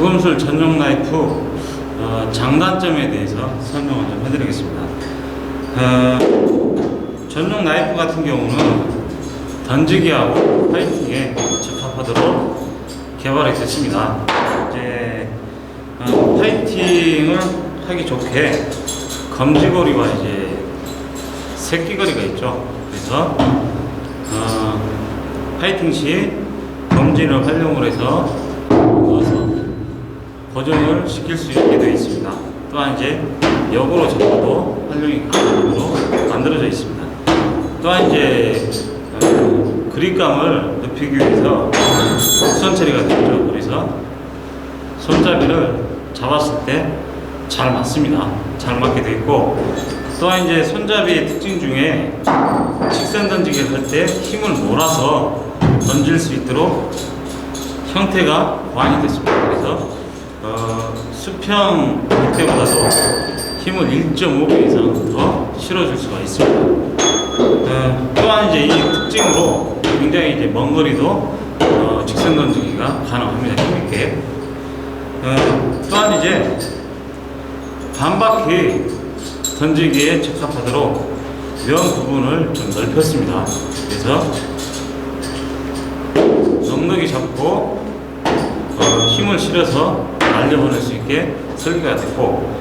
수검술 전용 나이프 어, 장단점에 대해서 설명을 좀 해드리겠습니다. 어, 전용 나이프 같은 경우는 던지기하고 파이팅에 적합하도록 개발이 됐습니다. 이제 어, 파이팅을 하기 좋게 검지거리와 이제 새끼거리가 있죠. 그래서 어, 파이팅 시 검지를 활용을 해서 고정을 시킬 수 있게 되어 있습니다. 또한 이제 역으로 접어도 활용이 가능하도록 만들어져 있습니다. 또한 이제 어, 그립감을 높이기 위해서 곡선 처리가 되죠. 그래서 손잡이를 잡았을 때 잘 맞습니다. 잘 맞게 되어 있고 또한 이제 손잡이의 특징 중에 직선 던지기를 할 때 힘을 몰아서 던질 수 있도록 형태가 보완이 됐습니다. 그래서 어, 수평 때보다도 힘을 1.5배 이상 더 실어줄 수가 있습니다. 어, 또한 이제 이 특징으로 굉장히 이제 먼 거리도 어, 직선 던지기가 가능합니다. 힘있게. 어, 또한 이제 반바퀴 던지기에 적합하도록 면 부분을 좀 넓혔습니다. 그래서 넉넉히 잡고 어, 힘을 실어서 날려보낼 수 있게 설계가 됐고